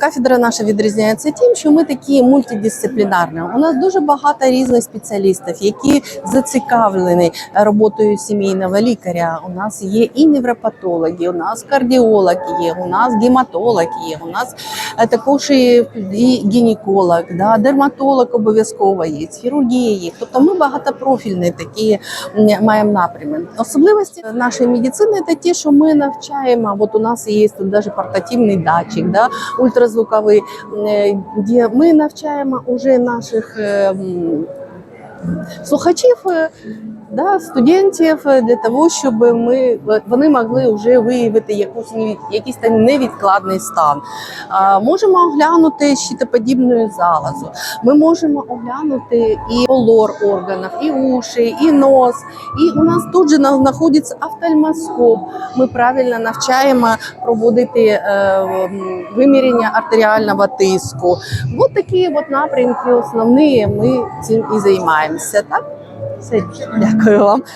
Кафедра наша відрізняється тим, що ми такі мультидисциплінарні. У нас дуже багато різних спеціалістів, які зацікавлені роботою сімейного лікаря. У нас є і невропатологи, у нас кардіологи є, у нас гематологи є, у нас е, також і, гінеколог, да, дерматолог обов'язково є, хірургія є. Тобто ми багатопрофільні такі маємо напрями. Особливості нашої медицини це ті, що ми навчаємо. От у нас є тут навіть портативний датчик, да, ультразвуковий, е, де ми навчаємо уже наших. е, Слухачів, е, да, студентів е, для того, щоб ми вони могли вже виявити якусь якийсь там невідкладний стан. А, можемо оглянути щитоподібну залозу. Ми можемо оглянути і полор органів, і уші, і нос. І у нас тут же знаходиться офтальмоскоп. Ми правильно навчаємо проводити е, виміряння артеріального тиску. От такі от напрямки основні. Ми цим і займаємося. Так, все, дякую вам.